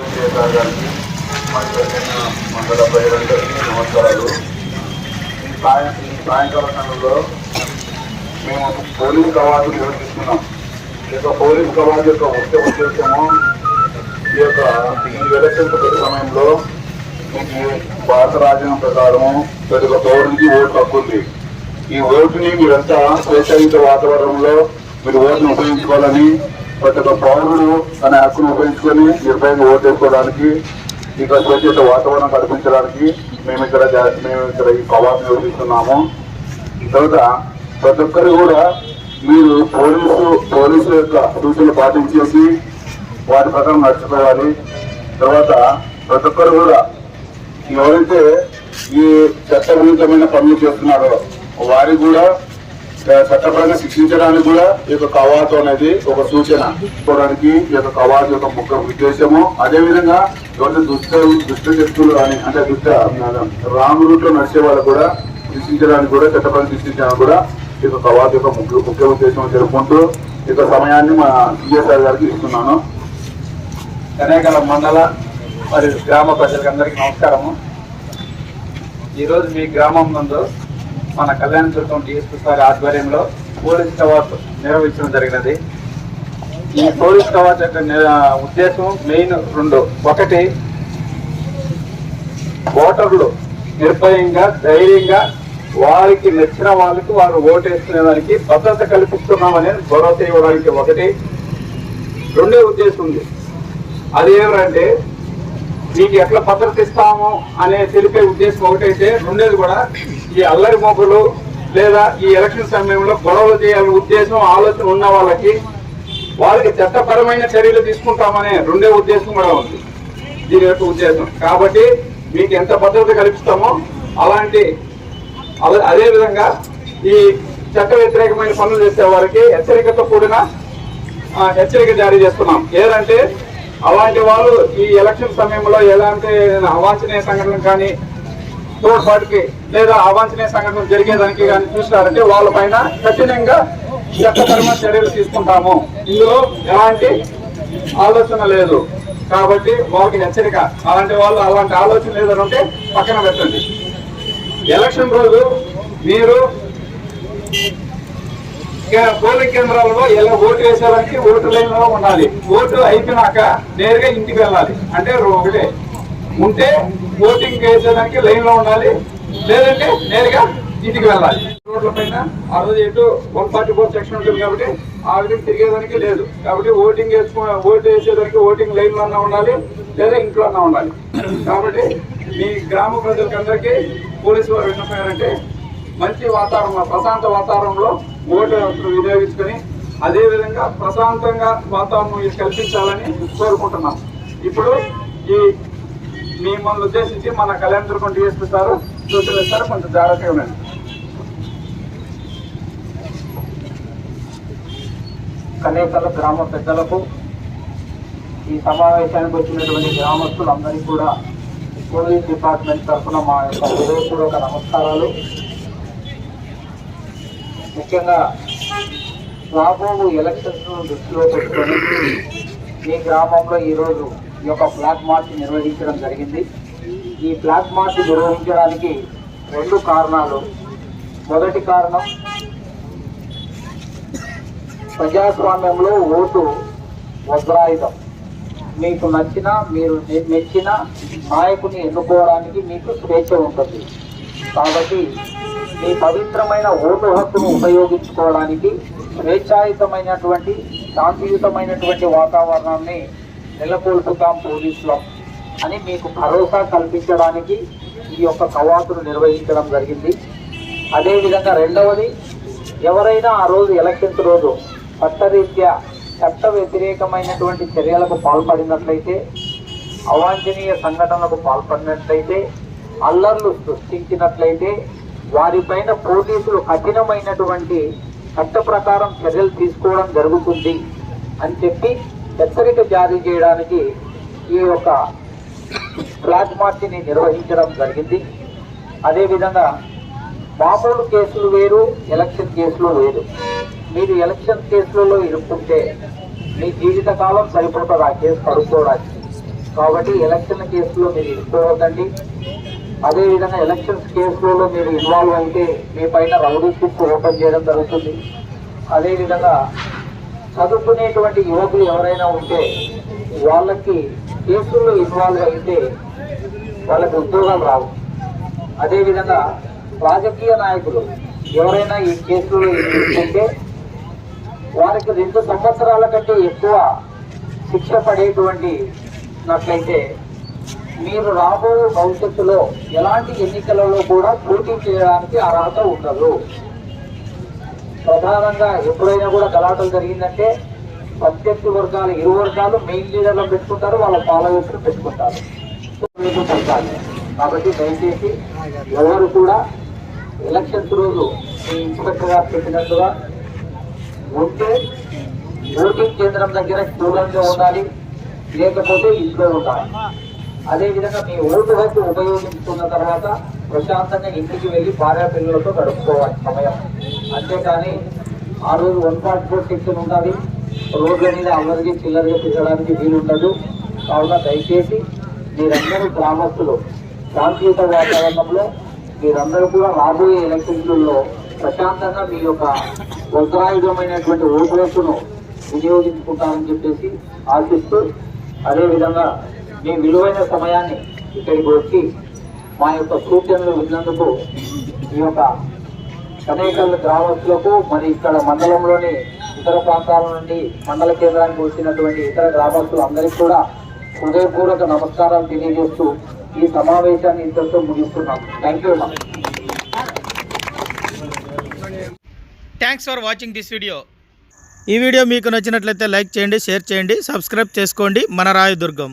గారికి మండల ప్రజలందరికీ నమస్కారాలు ఈ సాయం ఈ సాయంకాల సమయంలో మేము ఒక పోలీస్ కవాతు నిర్వహిస్తున్నాం. ఈ యొక్క పోలీస్ కవాతు యొక్క ముఖ్య ఉద్దేశము ఈ యొక్క ఈ ఎలక్షన్ సమయంలో మీకు భారత రాజ్యాంగం ప్రకారము ప్రతి ఒక్క పౌరునికి ఓటు హక్కు ఉంది. ఈ ఓటుని మీరంతా స్వేచ్ఛాయుత వాతావరణంలో మీరు ఓటును ఉపయోగించుకోవాలని ప్రతి ఒక్క పౌరుడు తన హక్కును ఉపయోగించుకొని నిర్భయంగా ఓటు వేసుకోవడానికి ఇక్కడ స్వేచ్ఛత వాతావరణం కల్పించడానికి మేము ఇక్కడ మేము ఇక్కడ ఈ కవాబ్ నిర్వహిస్తున్నాము. తర్వాత ప్రతి ఒక్కరు కూడా మీరు పోలీసు పోలీసు యొక్క సూచనలు పాటించేసి వాటి ప్రకారం నడుచుకోవాలి. తర్వాత ప్రతి ఒక్కరు కూడా ఎవరైతే ఈ చట్టవిరుద్ధమైన పనులు చేస్తున్నారో వారికి కూడా చట్టపరంగా శిక్షించడానికి కూడా ఈ యొక్క కవాతు అనేది ఒక సూచన. చూడడానికి ఈ యొక్క కవాతు యొక్క ముఖ్య ఉద్దేశము. అదే విధంగా ఎవరైతే దుష్ట దుష్ట శక్తులు కానీ అంటే దుష్ట రాంగ్ రూట్లో నడిచే వాళ్ళు కూడా శిక్షించడానికి కూడా చట్టపరంగా శిక్షించడానికి కూడా ఈ యొక్క కవాతు యొక్క ముఖ్య ముఖ్య ఉద్దేశం జరుపుకుంటూ ఈ యొక్క సమయాన్ని మా సిఎస్ఆర్ గారికి ఇస్తున్నాను. కనేకల మండల మరియు గ్రామ ప్రజలకు అందరికీ నమస్కారము. ఈరోజు మీ గ్రామం నందు మన కళ్యాణ దుర్గం డిఎస్పీ సార్ ఆధ్వర్యంలో పోలీస్ కవాత్ నిర్వహించడం జరిగినది. ఈ పోలీస్ కవాత్ యొక్క ఉద్దేశం మెయిన్ రెండు. ఒకటి ఓటర్లు నిర్భయంగా ధైర్యంగా వారికి నచ్చిన వాళ్ళకి వారు ఓటేసుకునే దానికి భద్రత కల్పిస్తున్నామని భరోసా ఇవ్వడానికి ఒకటి. రెండే ఉద్దేశం ఉంది. అది ఏమిటంటే మీకు ఎట్లా భద్రత ఇస్తాము అనే తెలిపే ఉద్దేశం ఒకటైతే రెండేది కూడా ఈ అల్లరి మొబులు లేదా ఈ ఎలక్షన్ సమయంలో గొడవలు చేయాలనే ఉద్దేశం ఆలోచన ఉన్న వాళ్ళకి వాళ్ళకి చట్టపరమైన చర్యలు తీసుకుంటామనే రెండే ఉద్దేశం కూడా ఉంది. దీని యొక్క ఉద్దేశం. కాబట్టి మీకు ఎంత భద్రత కల్పిస్తామో అలాంటి అదేవిధంగా అదే ఈ చట్ట వ్యతిరేకమైన పనులు చేసే వారికి హెచ్చరికతో కూడిన హెచ్చరిక జారీ చేస్తున్నాం. ఏదంటే అలాంటి వాళ్ళు ఈ ఎలక్షన్ సమయంలో ఎలాంటి అవాంఛనీయ సంఘటనలు కానీ తోడ్పాటుకి లేదా అవాంఛనీయ సంఘటనలు జరిగేదానికి కానీ చూసినారంటే వాళ్ళ పైన కఠినంగా చట్టపరమైన చర్యలు తీసుకుంటాము. ఇందులో ఎలాంటి ఆలోచన లేదు. కాబట్టి వాళ్ళకి హెచ్చరిక. అలాంటి వాళ్ళు అలాంటి ఆలోచన లేదని ఉంటే పక్కన పెట్టండి. ఎలక్షన్ రోజు మీరు పోలింగ్ కేంద్రాలలో ఎలా ఓటు వేసేదానికి ఓటు లైన్లో ఉండాలి. ఓటు అయిపోయినాక నేరుగా ఇంటికి వెళ్ళాలి. అంటే ఒకటే. ఉంటే ఓటింగ్ వేసేదానికి లైన్లో ఉండాలి. లేదంటే నేరుగా ఇంటికి వెళ్ళాలి. రోడ్ల పైన ఆ రోజు ఎటు వన్ ఫార్టీ ఫోర్ సెక్షన్ ఉంటుంది కాబట్టి ఆ విధంగా తిరిగేదానికి లేదు. కాబట్టి ఓటింగ్ వేసుకో ఓటు వేసేదానికి ఓటింగ్ లైన్లో అన్నా ఉండాలి లేదా ఇంట్లో అన్నా ఉండాలి. కాబట్టి మీ గ్రామ ప్రజలకందరికీ పోలీసు వారు విన్నపోయారంటే మంచి వాతావరణం ప్రశాంత వాతావరణంలో ఓటు వినియోగించుకొని అదేవిధంగా ప్రశాంతంగా వాతావరణం కల్పించాలని కోరుకుంటున్నాం. ఇప్పుడు ఈ మిమ్మల్ని ఉద్దేశించి మన కళ్యాణ దుర్గం డిఎస్పీ సార్ కొంచెం జాగ్రత్తగా ఉండండి. కనేకల గ్రామ పెద్దలకు ఈ సమావేశానికి వచ్చినటువంటి గ్రామస్తులందరికీ కూడా పోలీస్ డిపార్ట్మెంట్ తరఫున మా యొక్క హృదయపూర్వక నమస్కారాలు. ముఖ్యంగా రాబోవు ఎలక్షన్స్ దృష్టిలో పెట్టుకొని ఈ గ్రామంలో ఈరోజు ఈ యొక్క ఫ్లాగ్ మార్చ్ నిర్వహించడం జరిగింది. ఈ ఫ్లాగ్ మార్చ్ నిర్వహించడానికి రెండు కారణాలు. మొదటి కారణం ప్రజాస్వామ్యంలో ఓటు వజ్రాయుధం. మీకు నచ్చిన మీరు మెచ్చిన నాయకుని ఎన్నుకోవడానికి మీకు స్వేచ్ఛ ఉంటుంది. కాబట్టి మీ పవిత్రమైన ఓటు హక్కును ఉపయోగించుకోవడానికి స్వేచ్ఛాయుతమైనటువంటి శాంతియుతమైనటువంటి వాతావరణాన్ని నెలకొల్పుతాం పోలీసులం అని మీకు భరోసా కల్పించడానికి ఈ యొక్క కవాతును నిర్వహించడం జరిగింది. అదేవిధంగా రెండవది ఎవరైనా ఆ రోజు ఎలక్షన్స్ రోజు చట్టరీత్యా చట్ట వ్యతిరేకమైనటువంటి చర్యలకు పాల్పడినట్లయితే అవాంఛనీయ సంఘటనలకు పాల్పడినట్లయితే అల్లర్లు సృష్టించినట్లయితే వారిపైన పోలీసులు కఠినమైనటువంటి చట్ట ప్రకారం చర్యలు తీసుకోవడం జరుగుతుంది అని చెప్పి హెచ్చరిక జారీ చేయడానికి ఈ యొక్క ఫ్లాగ్ మార్చిని నిర్వహించడం జరిగింది. అదేవిధంగా మామూలు కేసులు వేరు ఎలక్షన్ కేసులు వేరు. మీరు ఎలక్షన్ కేసులలో ఇరుక్కుంటే మీ జీవితకాలం సరిపోతుంది? ఆ కేసు కడుక్కోవడానికి. కాబట్టి ఎలక్షన్ కేసులో మీరు ఇరుక్కోవద్దండి. అదేవిధంగా ఎలక్షన్స్ కేసులలో మీరు ఇన్వాల్వ్ అయితే మీ పైన రౌడీ షీట్ ఓపెన్ చేయడం జరుగుతుంది. అదేవిధంగా చదువుకునేటువంటి యువకులు ఎవరైనా ఉంటే వాళ్ళకి కేసుల్లో ఇన్వాల్వ్ అయితే వాళ్ళకి ఉద్యోగాలు రావు. అదేవిధంగా రాజకీయ నాయకులు ఎవరైనా ఈ కేసులో ఉంటే వారికి రెండు సంవత్సరాల కంటే ఎక్కువ శిక్ష పడేటువంటి నట్లయితే మీరు రాబోయే భవిష్యత్తులో ఎలాంటి ఎన్నికలలో కూడా పోటీ చేయడానికి అర్హత ఉండదు. ప్రధానంగా ఎప్పుడైనా కూడా గలాటలు జరిగిందంటే ప్రత్యర్థి వర్గాలు ఇరు వర్గాలు మెయిన్ లీడర్లు పెట్టుకుంటారు వాళ్ళ ఫాలోవర్స్ పెట్టుకుంటారు. కాబట్టి దయచేసి ఎవరు కూడా ఎలక్షన్స్ రోజు మీ ఇన్స్పెక్టర్ గారు చెప్పినట్టుగా ఉంటే ఓటింగ్ కేంద్రం దగ్గర దూరంగా ఉండాలి లేకపోతే ఇంట్లో ఉండాలి. అదేవిధంగా మీ ఓటు హక్కు ఉపయోగించుకున్న తర్వాత ప్రశాంతంగా ఇంటికి వెళ్ళి భార్యాపిల్లలతో గడుపుకోవాలి సమయం. అంతేకాని ఆ రోజు వన్ పాయింట్ ఫోర్ సెక్షన్ ఉండాలి. రోడ్ల మీద అందరికీ చిల్లరగా తిరగడానికి వీలుండదు. కావున దయచేసి మీరందరూ గ్రామస్తులు శాంతియుత వాతావరణంలో మీరందరూ కూడా రాబోయే ఎలక్షన్లలో ప్రశాంతంగా మీ యొక్క వజ్రాయుధమైనటువంటి ఓటు హక్కును వినియోగించుకుంటారని చెప్పేసి ఆశిస్తూ అదేవిధంగా మీ విలువైన సమయాన్ని ఇక్కడికి వచ్చి మా యొక్క సూచనలు విన్నందుకు ఈ యొక్క కనేకల్ గ్రామస్తులకు మరి ఇక్కడ మండలంలోని ఇతర ప్రాంతాల నుండి మండల కేంద్రానికి వచ్చినటువంటి ఇతర గ్రామస్తులు అందరికీ కూడా హృదయపూర్వక నమస్కారాలు తెలియజేస్తూ ఈ సమావేశాన్ని ఇంతటితో ముగిస్తున్నాం. Thank you thanks for watching this video ఈ వీడియో మీకు నచ్చినట్లయితే లైక్ చేయండి షేర్ చేయండి సబ్స్క్రైబ్ చేసుకోండి. మన రాయదుర్గం.